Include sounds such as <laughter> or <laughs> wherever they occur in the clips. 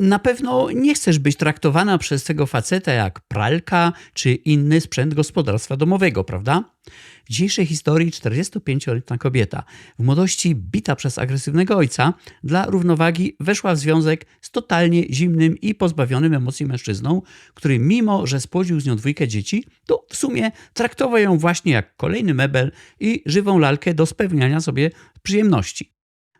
Na pewno nie chcesz być traktowana przez tego faceta jak pralka czy inny sprzęt gospodarstwa domowego, prawda? W dzisiejszej historii 45-letnia kobieta, w młodości bita przez agresywnego ojca, dla równowagi weszła w związek z totalnie zimnym i pozbawionym emocji mężczyzną, który mimo, że spłodził z nią dwójkę dzieci, to w sumie traktował ją właśnie jak kolejny mebel i żywą lalkę do spełniania sobie przyjemności.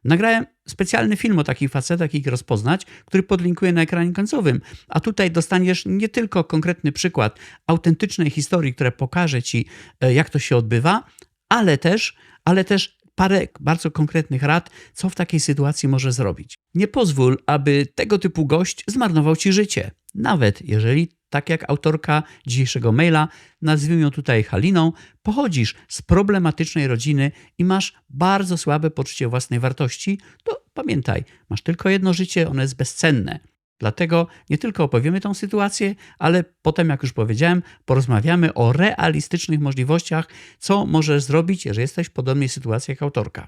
Nagrałem specjalny film o takich facetach i ich rozpoznać, który podlinkuję na ekranie końcowym. A tutaj dostaniesz nie tylko konkretny przykład autentycznej historii, która pokaże ci, e, jak to się odbywa, ale też, ale też parę bardzo konkretnych rad, co w takiej sytuacji może zrobić. Nie pozwól, aby tego typu gość zmarnował ci życie. Nawet jeżeli tak jak autorka dzisiejszego maila, nazwijmy ją tutaj Haliną, pochodzisz z problematycznej rodziny i masz bardzo słabe poczucie własnej wartości, to pamiętaj, masz tylko jedno życie, ono jest bezcenne. Dlatego nie tylko opowiemy tą sytuację, ale potem, jak już powiedziałem, porozmawiamy o realistycznych możliwościach, co możesz zrobić, jeżeli jesteś w podobnej sytuacji jak autorka.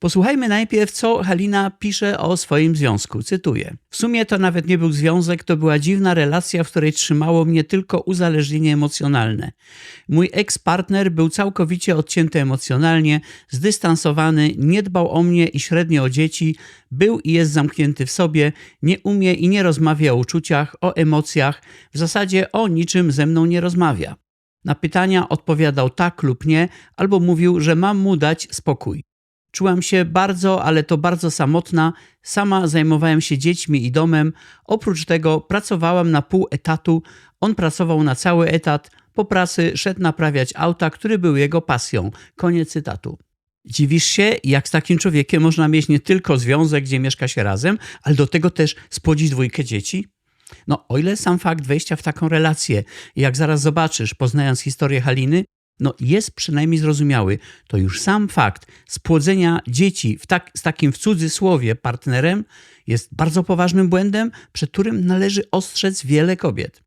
Posłuchajmy najpierw, co Halina pisze o swoim związku. Cytuję. W sumie to nawet nie był związek, to była dziwna relacja, w której trzymało mnie tylko uzależnienie emocjonalne. Mój eks-partner był całkowicie odcięty emocjonalnie, zdystansowany, nie dbał o mnie i średnio o dzieci, był i jest zamknięty w sobie, nie umie i nie rozmawia o uczuciach, o emocjach, w zasadzie o niczym ze mną nie rozmawia. Na pytania odpowiadał tak lub nie, albo mówił, że mam mu dać spokój. Czułam się bardzo, ale to bardzo samotna. Sama zajmowałem się dziećmi i domem. Oprócz tego pracowałam na pół etatu. On pracował na cały etat. Po pracy szedł naprawiać auta, który był jego pasją. Koniec cytatu. Dziwisz się, jak z takim człowiekiem można mieć nie tylko związek, gdzie mieszka się razem, ale do tego też spłodzić dwójkę dzieci? No, o ile sam fakt wejścia w taką relację, jak zaraz zobaczysz, poznając historię Haliny, no jest przynajmniej zrozumiały, to już sam fakt spłodzenia dzieci tak, z takim w cudzysłowie partnerem jest bardzo poważnym błędem, przed którym należy ostrzec wiele kobiet.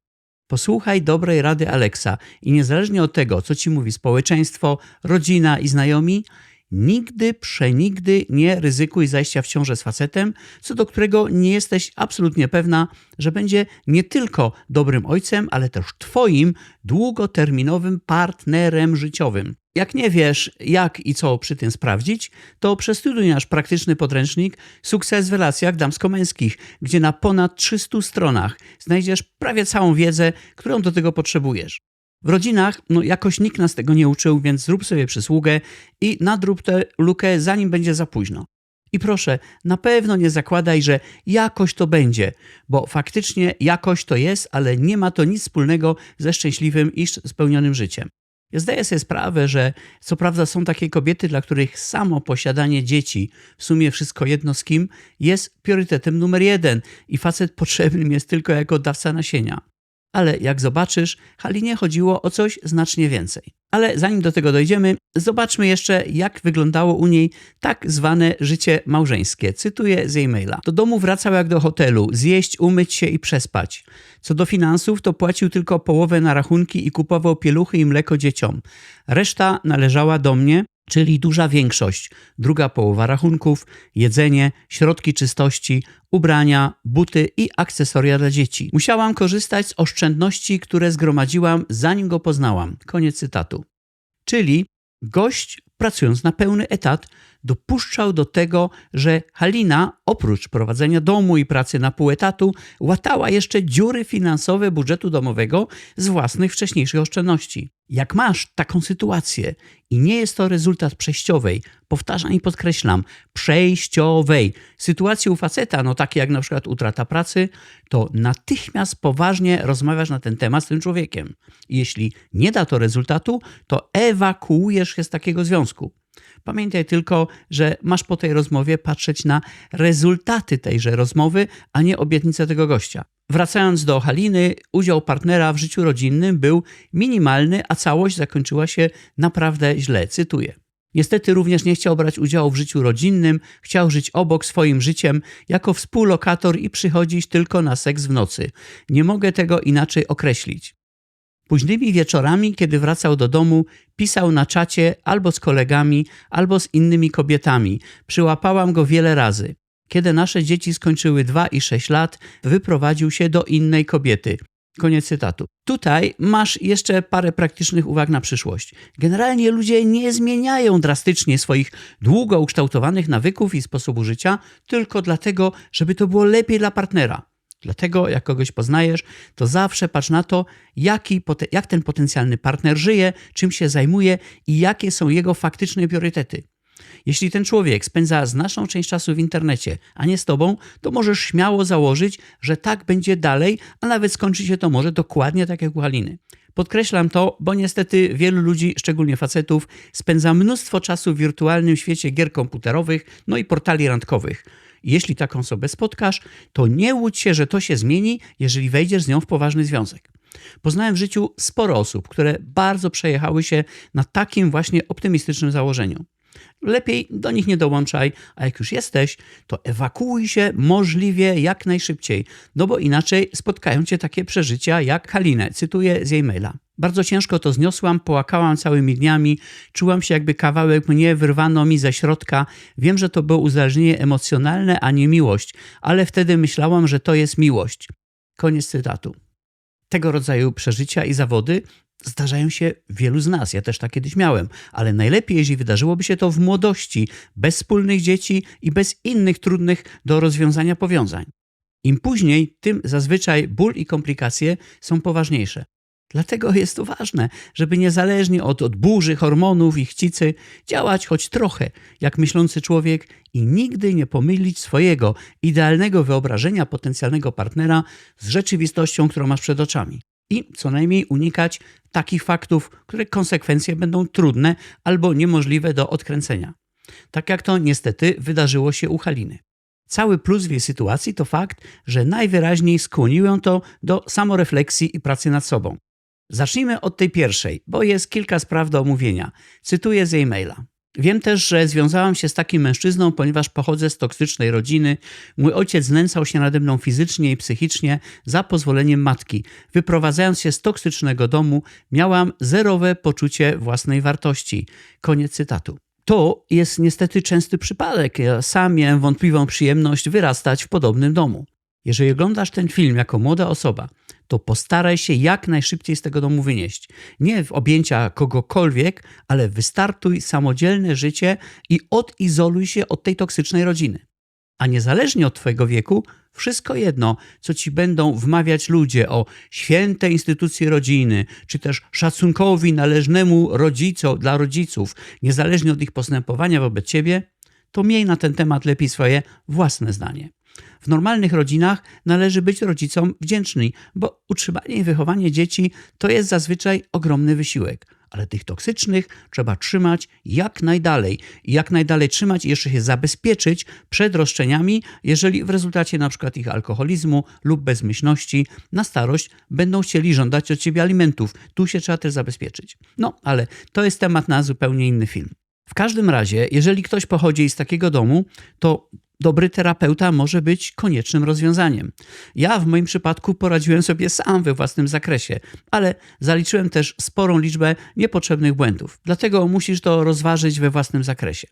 Posłuchaj dobrej rady Aleksa i niezależnie od tego, co ci mówi społeczeństwo, rodzina i znajomi, Nigdy, przenigdy nie ryzykuj zajścia w ciążę z facetem, co do którego nie jesteś absolutnie pewna, że będzie nie tylko dobrym ojcem, ale też twoim długoterminowym partnerem życiowym. Jak nie wiesz, jak i co przy tym sprawdzić, to przestudiuj nasz praktyczny podręcznik Sukces w relacjach damsko-męskich, gdzie na ponad 300 stronach znajdziesz prawie całą wiedzę, którą do tego potrzebujesz. W rodzinach no, jakoś nikt nas tego nie uczył, więc zrób sobie przysługę i nadrób tę lukę, zanim będzie za późno. I proszę, na pewno nie zakładaj, że jakoś to będzie, bo faktycznie jakoś to jest, ale nie ma to nic wspólnego ze szczęśliwym i spełnionym życiem. Ja zdaję sobie sprawę, że co prawda są takie kobiety, dla których samo posiadanie dzieci, w sumie wszystko jedno z kim, jest priorytetem numer jeden i facet <laughs> potrzebnym jest tylko jako dawca nasienia. Ale jak zobaczysz, Halinie chodziło o coś znacznie więcej. Ale zanim do tego dojdziemy, zobaczmy jeszcze, jak wyglądało u niej tak zwane życie małżeńskie. Cytuję z jej maila. Do domu wracał jak do hotelu, zjeść, umyć się i przespać. Co do finansów, to płacił tylko połowę na rachunki i kupował pieluchy i mleko dzieciom. Reszta należała do mnie, czyli duża większość, druga połowa rachunków, jedzenie, środki czystości, ubrania, buty i akcesoria dla dzieci. Musiałam korzystać z oszczędności, które zgromadziłam zanim go poznałam. Koniec cytatu. Czyli gość pracując na pełny etat dopuszczał do tego, że Halina oprócz prowadzenia domu i pracy na pół etatu łatała jeszcze dziury finansowe budżetu domowego z własnych wcześniejszych oszczędności. Jak masz taką sytuację i nie jest to rezultat przejściowej, powtarzam i podkreślam, przejściowej sytuacji u faceta, no takie jak na przykład utrata pracy, to natychmiast poważnie rozmawiasz na ten temat z tym człowiekiem. Jeśli nie da to rezultatu, to ewakuujesz się z takiego związku. Pamiętaj tylko, że masz po tej rozmowie patrzeć na rezultaty tejże rozmowy, a nie obietnice tego gościa. Wracając do Haliny, udział partnera w życiu rodzinnym był minimalny, a całość zakończyła się naprawdę źle. Cytuję. Niestety również nie chciał brać udziału w życiu rodzinnym, chciał żyć obok swoim życiem jako współlokator i przychodzić tylko na seks w nocy. Nie mogę tego inaczej określić. Późnymi wieczorami, kiedy wracał do domu, pisał na czacie albo z kolegami, albo z innymi kobietami. Przyłapałam go wiele razy. Kiedy nasze dzieci skończyły 2 i 6 lat, wyprowadził się do innej kobiety. Koniec cytatu. Tutaj masz jeszcze parę praktycznych uwag na przyszłość. Generalnie ludzie nie zmieniają drastycznie swoich długo ukształtowanych nawyków i sposobu życia tylko dlatego, żeby to było lepiej dla partnera. Dlatego, jak kogoś poznajesz, to zawsze patrz na to, jaki, jak ten potencjalny partner żyje, czym się zajmuje i jakie są jego faktyczne priorytety. Jeśli ten człowiek spędza znaczną część czasu w internecie, a nie z tobą, to możesz śmiało założyć, że tak będzie dalej, a nawet skończy się to może dokładnie tak jak u Haliny. Podkreślam to, bo niestety wielu ludzi, szczególnie facetów, spędza mnóstwo czasu w wirtualnym świecie gier komputerowych, no i portali randkowych. Jeśli taką osobę spotkasz, to nie łudź się, że to się zmieni, jeżeli wejdziesz z nią w poważny związek. Poznałem w życiu sporo osób, które bardzo przejechały się na takim właśnie optymistycznym założeniu. Lepiej do nich nie dołączaj, a jak już jesteś, to ewakuuj się możliwie jak najszybciej, no bo inaczej spotkają cię takie przeżycia jak Halinę, cytuję z jej maila. Bardzo ciężko to zniosłam, połakałam całymi dniami, czułam się jakby kawałek mnie wyrwano mi ze środka. Wiem, że to było uzależnienie emocjonalne, a nie miłość, ale wtedy myślałam, że to jest miłość. Koniec cytatu. Tego rodzaju przeżycia i zawody zdarzają się wielu z nas. Ja też tak kiedyś miałem, ale najlepiej, jeśli wydarzyłoby się to w młodości, bez wspólnych dzieci i bez innych trudnych do rozwiązania powiązań. Im później, tym zazwyczaj ból i komplikacje są poważniejsze. Dlatego jest to ważne, żeby niezależnie od, od burzy, hormonów i chcicy działać choć trochę jak myślący człowiek i nigdy nie pomylić swojego idealnego wyobrażenia potencjalnego partnera z rzeczywistością, którą masz przed oczami i co najmniej unikać takich faktów, których konsekwencje będą trudne albo niemożliwe do odkręcenia. Tak jak to niestety wydarzyło się u Haliny. Cały plus w jej sytuacji to fakt, że najwyraźniej skłonił ją to do samorefleksji i pracy nad sobą. Zacznijmy od tej pierwszej, bo jest kilka spraw do omówienia. Cytuję z jej maila. Wiem też, że związałam się z takim mężczyzną, ponieważ pochodzę z toksycznej rodziny. Mój ojciec znęcał się nade mną fizycznie i psychicznie za pozwoleniem matki. Wyprowadzając się z toksycznego domu, miałam zerowe poczucie własnej wartości. Koniec cytatu. To jest niestety częsty przypadek. Ja sam miałem wątpliwą przyjemność wyrastać w podobnym domu. Jeżeli oglądasz ten film jako młoda osoba, to postaraj się jak najszybciej z tego domu wynieść. Nie w objęcia kogokolwiek, ale wystartuj samodzielne życie i odizoluj się od tej toksycznej rodziny. A niezależnie od Twojego wieku, wszystko jedno, co ci będą wmawiać ludzie o świętej instytucji rodziny, czy też szacunkowi należnemu rodzicom, dla rodziców, niezależnie od ich postępowania wobec ciebie, to miej na ten temat lepiej swoje własne zdanie. W normalnych rodzinach należy być rodzicom wdzięczny, bo utrzymanie i wychowanie dzieci to jest zazwyczaj ogromny wysiłek. Ale tych toksycznych trzeba trzymać jak najdalej. I jak najdalej trzymać i jeszcze się zabezpieczyć przed roszczeniami, jeżeli w rezultacie przykład ich alkoholizmu lub bezmyślności na starość będą chcieli żądać od ciebie alimentów. Tu się trzeba też zabezpieczyć. No, ale to jest temat na zupełnie inny film. W każdym razie, jeżeli ktoś pochodzi z takiego domu, to dobry terapeuta może być koniecznym rozwiązaniem. Ja w moim przypadku poradziłem sobie sam we własnym zakresie, ale zaliczyłem też sporą liczbę niepotrzebnych błędów. Dlatego musisz to rozważyć we własnym zakresie.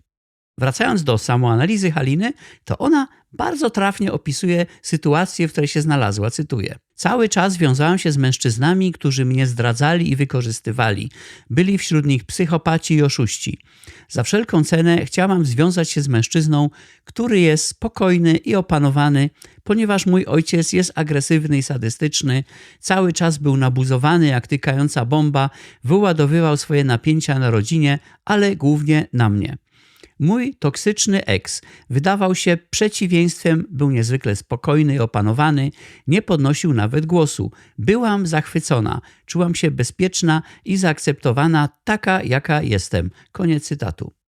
Wracając do samoanalizy Haliny, to ona bardzo trafnie opisuje sytuację, w której się znalazła. Cytuję. Cały czas wiązałam się z mężczyznami, którzy mnie zdradzali i wykorzystywali. Byli wśród nich psychopaci i oszuści. Za wszelką cenę chciałam związać się z mężczyzną, który jest spokojny i opanowany, ponieważ mój ojciec jest agresywny i sadystyczny, cały czas był nabuzowany jak tykająca bomba, wyładowywał swoje napięcia na rodzinie, ale głównie na mnie. Mój toksyczny eks wydawał się przeciwieństwem, był niezwykle spokojny i opanowany, nie podnosił nawet głosu. Byłam zachwycona, czułam się bezpieczna i zaakceptowana taka, jaka jestem. Koniec cytatu.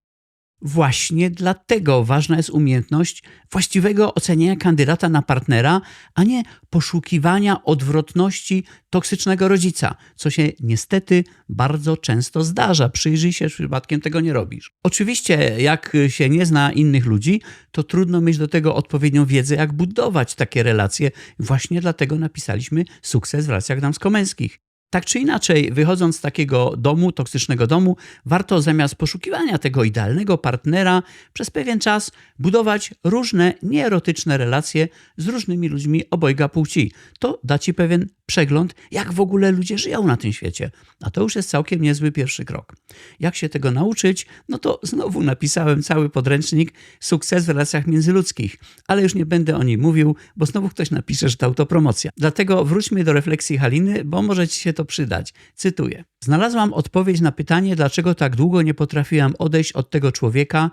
Właśnie dlatego ważna jest umiejętność właściwego oceniania kandydata na partnera, a nie poszukiwania odwrotności toksycznego rodzica, co się niestety bardzo często zdarza. Przyjrzyj się, przypadkiem tego nie robisz. Oczywiście, jak się nie zna innych ludzi, to trudno mieć do tego odpowiednią wiedzę, jak budować takie relacje. Właśnie dlatego napisaliśmy sukces w relacjach damsko-męskich. Tak czy inaczej, wychodząc z takiego domu, toksycznego domu, warto zamiast poszukiwania tego idealnego partnera przez pewien czas budować różne nieerotyczne relacje z różnymi ludźmi obojga płci. To da ci pewien przegląd, jak w ogóle ludzie żyją na tym świecie. A to już jest całkiem niezły pierwszy krok. Jak się tego nauczyć? No to znowu napisałem cały podręcznik Sukces w relacjach międzyludzkich, ale już nie będę o nim mówił, bo znowu ktoś napisze, że to autopromocja. Dlatego wróćmy do refleksji Haliny, bo może ci się to przydać. Cytuję. Znalazłam odpowiedź na pytanie, dlaczego tak długo nie potrafiłam odejść od tego człowieka,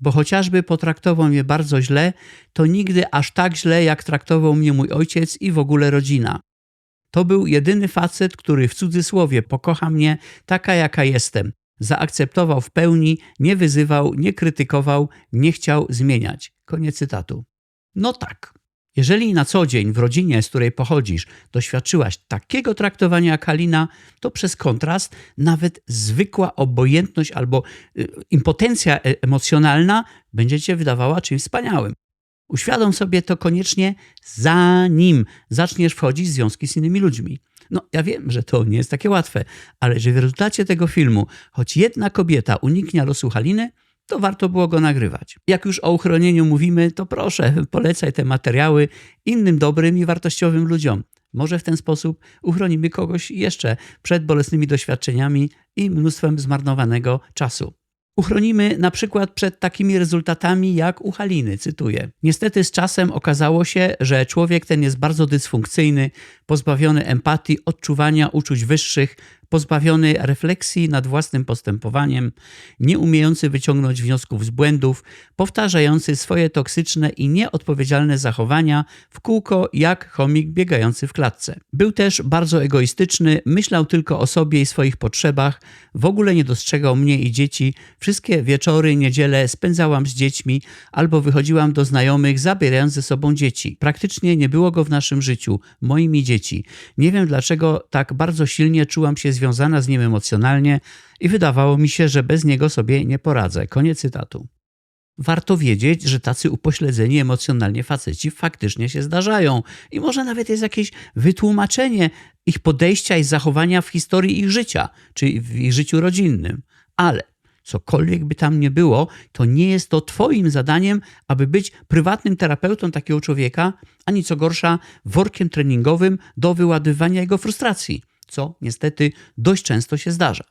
bo chociażby potraktował mnie bardzo źle, to nigdy aż tak źle, jak traktował mnie mój ojciec i w ogóle rodzina. To był jedyny facet, który w cudzysłowie pokocha mnie taka, jaka jestem. Zaakceptował w pełni, nie wyzywał, nie krytykował, nie chciał zmieniać. Koniec cytatu. No tak. Jeżeli na co dzień w rodzinie, z której pochodzisz, doświadczyłaś takiego traktowania jak Halina, to przez kontrast nawet zwykła obojętność albo y, impotencja e, emocjonalna będzie cię wydawała czymś wspaniałym. Uświadom sobie to koniecznie, zanim zaczniesz wchodzić w związki z innymi ludźmi. No, ja wiem, że to nie jest takie łatwe, ale że w rezultacie tego filmu choć jedna kobieta uniknie losu Haliny, to warto było go nagrywać. Jak już o uchronieniu mówimy, to proszę, polecaj te materiały innym dobrym i wartościowym ludziom. Może w ten sposób uchronimy kogoś jeszcze przed bolesnymi doświadczeniami i mnóstwem zmarnowanego czasu. Uchronimy na przykład przed takimi rezultatami jak u Haliny, cytuję. Niestety z czasem okazało się, że człowiek ten jest bardzo dysfunkcyjny, pozbawiony empatii, odczuwania uczuć wyższych, pozbawiony refleksji nad własnym postępowaniem, nie umiejący wyciągnąć wniosków z błędów, powtarzający swoje toksyczne i nieodpowiedzialne zachowania w kółko jak chomik biegający w klatce. Był też bardzo egoistyczny, myślał tylko o sobie i swoich potrzebach, w ogóle nie dostrzegał mnie i dzieci. Wszystkie wieczory, niedziele spędzałam z dziećmi albo wychodziłam do znajomych, zabierając ze sobą dzieci. Praktycznie nie było go w naszym życiu, moimi dzieci. Nie wiem dlaczego tak bardzo silnie czułam się związana z nim emocjonalnie i wydawało mi się, że bez niego sobie nie poradzę. Koniec cytatu. Warto wiedzieć, że tacy upośledzeni emocjonalnie faceci faktycznie się zdarzają i może nawet jest jakieś wytłumaczenie ich podejścia i zachowania w historii ich życia, czy w ich życiu rodzinnym. Ale cokolwiek by tam nie było, to nie jest to Twoim zadaniem, aby być prywatnym terapeutą takiego człowieka, ani co gorsza, workiem treningowym do wyładywania jego frustracji co niestety dość często się zdarza.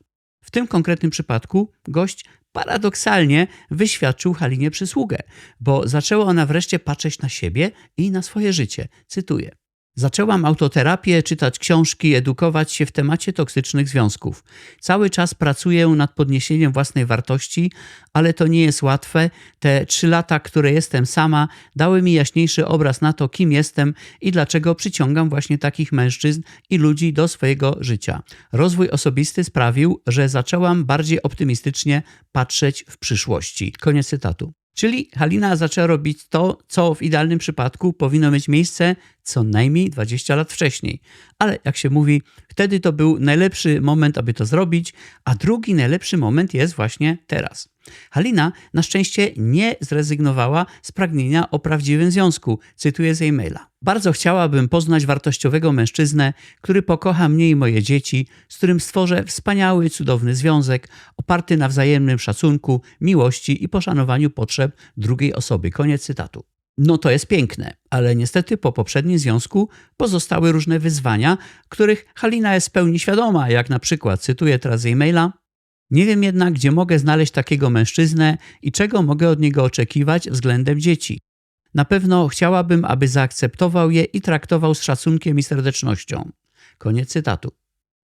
W tym konkretnym przypadku gość paradoksalnie wyświadczył Halinie przysługę, bo zaczęła ona wreszcie patrzeć na siebie i na swoje życie. Cytuję. Zaczęłam autoterapię, czytać książki, edukować się w temacie toksycznych związków. Cały czas pracuję nad podniesieniem własnej wartości, ale to nie jest łatwe. Te trzy lata, które jestem sama, dały mi jaśniejszy obraz na to, kim jestem i dlaczego przyciągam właśnie takich mężczyzn i ludzi do swojego życia. Rozwój osobisty sprawił, że zaczęłam bardziej optymistycznie patrzeć w przyszłości. Koniec cytatu. Czyli Halina zaczęła robić to, co w idealnym przypadku powinno mieć miejsce co najmniej 20 lat wcześniej. Ale jak się mówi, wtedy to był najlepszy moment, aby to zrobić, a drugi najlepszy moment jest właśnie teraz. Halina na szczęście nie zrezygnowała z pragnienia o prawdziwym związku, cytuję z e-maila. Bardzo chciałabym poznać wartościowego mężczyznę, który pokocha mnie i moje dzieci, z którym stworzę wspaniały, cudowny związek, oparty na wzajemnym szacunku, miłości i poszanowaniu potrzeb drugiej osoby. Koniec cytatu. No to jest piękne, ale niestety po poprzednim związku pozostały różne wyzwania, których Halina jest w pełni świadoma, jak na przykład, cytuję teraz z e-maila, nie wiem jednak, gdzie mogę znaleźć takiego mężczyznę i czego mogę od niego oczekiwać względem dzieci. Na pewno chciałabym, aby zaakceptował je i traktował z szacunkiem i serdecznością. Koniec cytatu.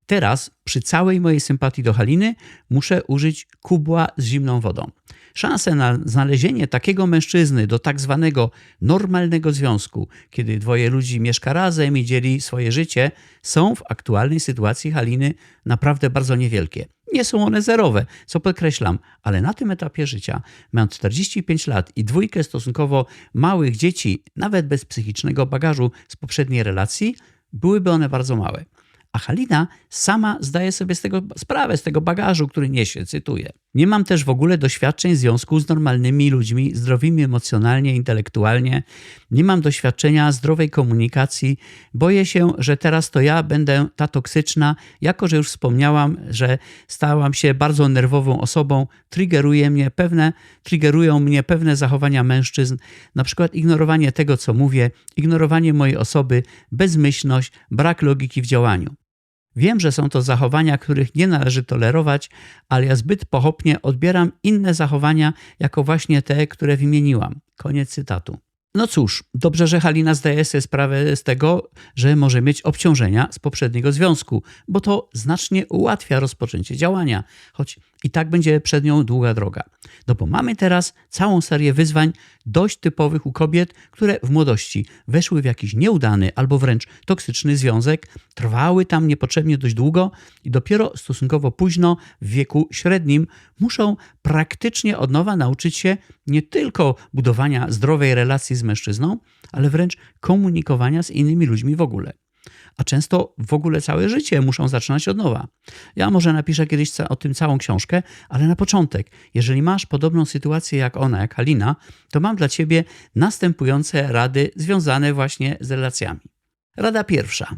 Teraz, przy całej mojej sympatii do Haliny, muszę użyć kubła z zimną wodą. Szanse na znalezienie takiego mężczyzny do tak zwanego normalnego związku, kiedy dwoje ludzi mieszka razem i dzieli swoje życie, są w aktualnej sytuacji Haliny naprawdę bardzo niewielkie. Nie są one zerowe, co podkreślam, ale na tym etapie życia, mając 45 lat i dwójkę stosunkowo małych dzieci, nawet bez psychicznego bagażu z poprzedniej relacji, byłyby one bardzo małe. A Halina sama zdaje sobie z tego sprawę, z tego bagażu, który niesie, cytuję. Nie mam też w ogóle doświadczeń w związku z normalnymi ludźmi, zdrowymi emocjonalnie, intelektualnie. Nie mam doświadczenia zdrowej komunikacji. Boję się, że teraz to ja będę ta toksyczna, jako że już wspomniałam, że stałam się bardzo nerwową osobą, triggeruje mnie pewne, triggerują mnie pewne zachowania mężczyzn, na przykład ignorowanie tego, co mówię, ignorowanie mojej osoby, bezmyślność, brak logiki w działaniu. Wiem, że są to zachowania, których nie należy tolerować, ale ja zbyt pochopnie odbieram inne zachowania jako właśnie te, które wymieniłam. Koniec cytatu. No cóż, dobrze, że Halina zdaje sobie sprawę z tego, że może mieć obciążenia z poprzedniego związku, bo to znacznie ułatwia rozpoczęcie działania, choć i tak będzie przed nią długa droga. No bo mamy teraz całą serię wyzwań dość typowych u kobiet, które w młodości weszły w jakiś nieudany albo wręcz toksyczny związek, trwały tam niepotrzebnie dość długo i dopiero stosunkowo późno, w wieku średnim, muszą praktycznie od nowa nauczyć się nie tylko budowania zdrowej relacji z mężczyzną, ale wręcz komunikowania z innymi ludźmi w ogóle a często w ogóle całe życie muszą zaczynać od nowa. Ja może napiszę kiedyś o tym całą książkę, ale na początek, jeżeli masz podobną sytuację jak ona, jak Halina, to mam dla ciebie następujące rady związane właśnie z relacjami. Rada pierwsza.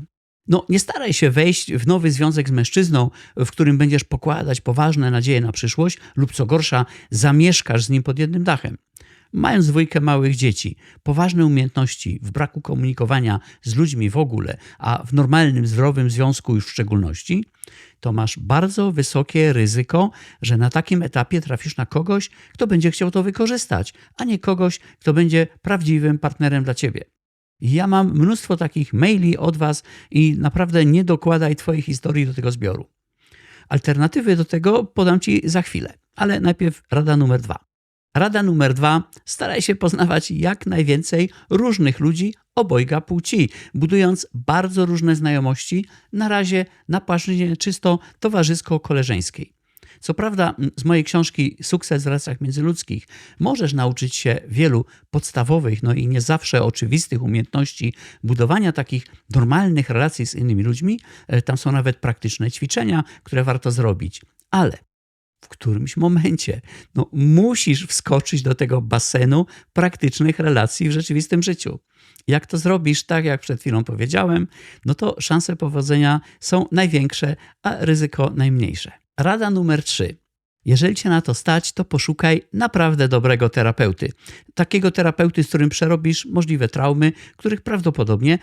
No, nie staraj się wejść w nowy związek z mężczyzną, w którym będziesz pokładać poważne nadzieje na przyszłość, lub co gorsza, zamieszkasz z nim pod jednym dachem. Mając dwójkę małych dzieci, poważne umiejętności w braku komunikowania z ludźmi w ogóle, a w normalnym, zdrowym związku już w szczególności, to masz bardzo wysokie ryzyko, że na takim etapie trafisz na kogoś, kto będzie chciał to wykorzystać, a nie kogoś, kto będzie prawdziwym partnerem dla ciebie. Ja mam mnóstwo takich maili od Was i naprawdę nie dokładaj Twojej historii do tego zbioru. Alternatywy do tego podam Ci za chwilę, ale najpierw rada numer dwa. Rada numer dwa: staraj się poznawać jak najwięcej różnych ludzi obojga płci, budując bardzo różne znajomości, na razie na płaszczyźnie czysto towarzysko-koleżeńskiej. Co prawda, z mojej książki Sukces w relacjach międzyludzkich możesz nauczyć się wielu podstawowych, no i nie zawsze oczywistych umiejętności budowania takich normalnych relacji z innymi ludźmi. E, tam są nawet praktyczne ćwiczenia, które warto zrobić. Ale w którymś momencie no, musisz wskoczyć do tego basenu praktycznych relacji w rzeczywistym życiu. Jak to zrobisz, tak jak przed chwilą powiedziałem, no to szanse powodzenia są największe, a ryzyko najmniejsze. Rada numer 3. Jeżeli cię na to stać, to poszukaj naprawdę dobrego terapeuty. Takiego terapeuty, z którym przerobisz możliwe traumy, których prawdopodobnie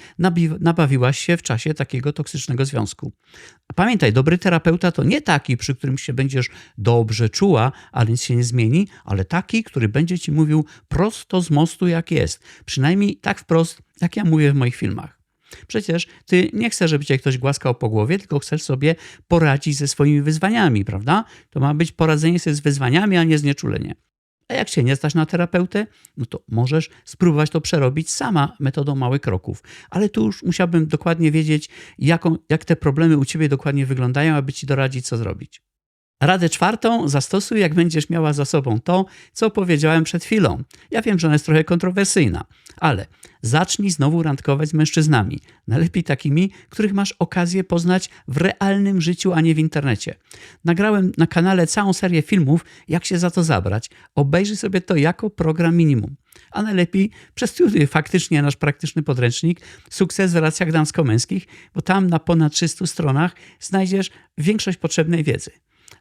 nabawiłaś się w czasie takiego toksycznego związku. Pamiętaj, dobry terapeuta to nie taki, przy którym się będziesz dobrze czuła, a nic się nie zmieni, ale taki, który będzie ci mówił prosto z mostu, jak jest. Przynajmniej tak wprost, jak ja mówię w moich filmach. Przecież ty nie chcesz, żeby cię ktoś głaskał po głowie, tylko chcesz sobie poradzić ze swoimi wyzwaniami, prawda? To ma być poradzenie sobie z wyzwaniami, a nie znieczulenie. A jak się nie stać na terapeutę, no to możesz spróbować to przerobić sama metodą małych kroków. Ale tu już musiałbym dokładnie wiedzieć, jaką, jak te problemy u ciebie dokładnie wyglądają, aby ci doradzić, co zrobić. Radę czwartą zastosuj, jak będziesz miała za sobą to, co powiedziałem przed chwilą. Ja wiem, że ona jest trochę kontrowersyjna, ale zacznij znowu randkować z mężczyznami. Najlepiej takimi, których masz okazję poznać w realnym życiu, a nie w internecie. Nagrałem na kanale całą serię filmów, jak się za to zabrać. Obejrzyj sobie to jako program minimum. A najlepiej przestudiuj faktycznie nasz praktyczny podręcznik Sukces w relacjach damsko-męskich, bo tam na ponad 300 stronach znajdziesz większość potrzebnej wiedzy.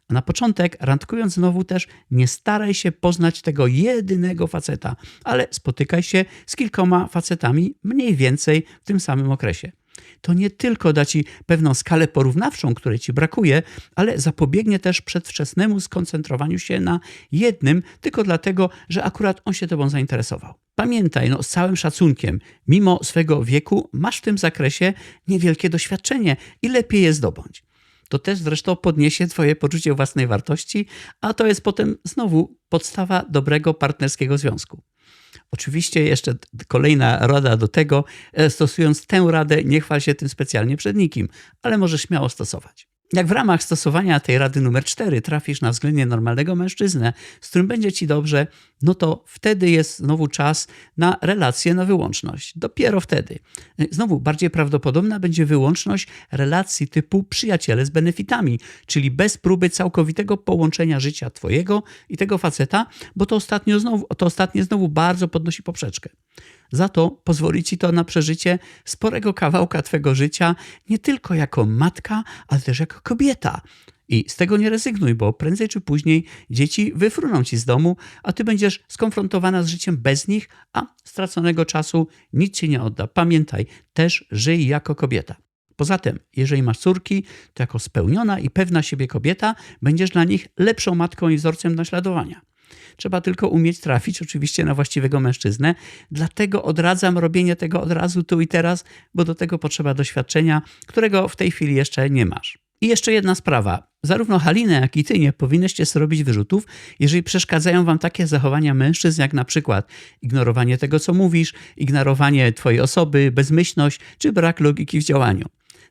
A na początek, randkując znowu też, nie staraj się poznać tego jedynego faceta, ale spotykaj się z kilkoma facetami mniej więcej w tym samym okresie. To nie tylko da ci pewną skalę porównawczą, której ci brakuje, ale zapobiegnie też przedwczesnemu skoncentrowaniu się na jednym, tylko dlatego, że akurat on się tobą zainteresował. Pamiętaj, no, z całym szacunkiem, mimo swego wieku masz w tym zakresie niewielkie doświadczenie i lepiej je zdobądź to też zresztą podniesie Twoje poczucie własnej wartości, a to jest potem znowu podstawa dobrego partnerskiego związku. Oczywiście jeszcze kolejna rada do tego, e, stosując tę radę, nie chwal się tym specjalnie przed nikim, ale możesz śmiało stosować. Jak w ramach stosowania tej rady numer 4 trafisz na względnie normalnego mężczyznę, z którym będzie ci dobrze, no to wtedy jest znowu czas na relację na wyłączność. Dopiero wtedy. Znowu bardziej prawdopodobna będzie wyłączność relacji typu przyjaciele z benefitami, czyli bez próby całkowitego połączenia życia twojego i tego faceta, bo to, ostatnio znowu, to ostatnie znowu bardzo podnosi poprzeczkę. Za to pozwoli ci to na przeżycie sporego kawałka twego życia, nie tylko jako matka, ale też jako kobieta. I z tego nie rezygnuj, bo prędzej czy później dzieci wyfruną ci z domu, a ty będziesz skonfrontowana z życiem bez nich, a straconego czasu nic ci nie odda. Pamiętaj, też żyj jako kobieta. Poza tym, jeżeli masz córki, to jako spełniona i pewna siebie kobieta będziesz dla nich lepszą matką i wzorcem naśladowania. Trzeba tylko umieć trafić oczywiście na właściwego mężczyznę. Dlatego odradzam robienie tego od razu tu i teraz, bo do tego potrzeba doświadczenia, którego w tej chwili jeszcze nie masz. I jeszcze jedna sprawa. Zarówno Halinę, jak i ty nie powinnyście sobie robić wyrzutów, jeżeli przeszkadzają wam takie zachowania mężczyzn, jak na przykład ignorowanie tego, co mówisz, ignorowanie twojej osoby, bezmyślność czy brak logiki w działaniu.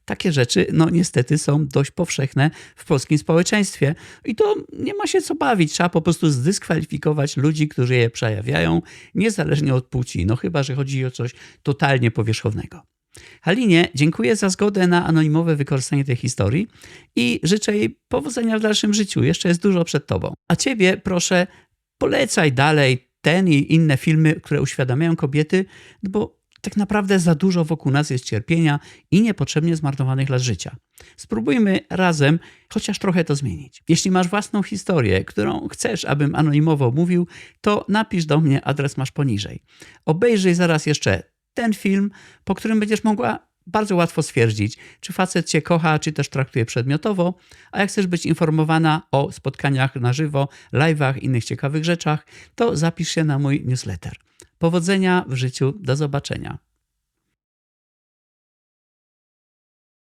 Takie rzeczy, no niestety, są dość powszechne w polskim społeczeństwie i to nie ma się co bawić. Trzeba po prostu zdyskwalifikować ludzi, którzy je przejawiają, niezależnie od płci, no chyba, że chodzi o coś totalnie powierzchownego. Halinie, dziękuję za zgodę na anonimowe wykorzystanie tej historii i życzę jej powodzenia w dalszym życiu. Jeszcze jest dużo przed tobą. A ciebie proszę, polecaj dalej ten i inne filmy, które uświadamiają kobiety, bo tak naprawdę za dużo wokół nas jest cierpienia i niepotrzebnie zmarnowanych lat życia. Spróbujmy razem chociaż trochę to zmienić. Jeśli masz własną historię, którą chcesz, abym anonimowo mówił, to napisz do mnie, adres masz poniżej. Obejrzyj zaraz jeszcze ten film, po którym będziesz mogła bardzo łatwo stwierdzić, czy facet cię kocha, czy też traktuje przedmiotowo, a jak chcesz być informowana o spotkaniach na żywo, live'ach, innych ciekawych rzeczach, to zapisz się na mój newsletter. Powodzenia w życiu, do zobaczenia.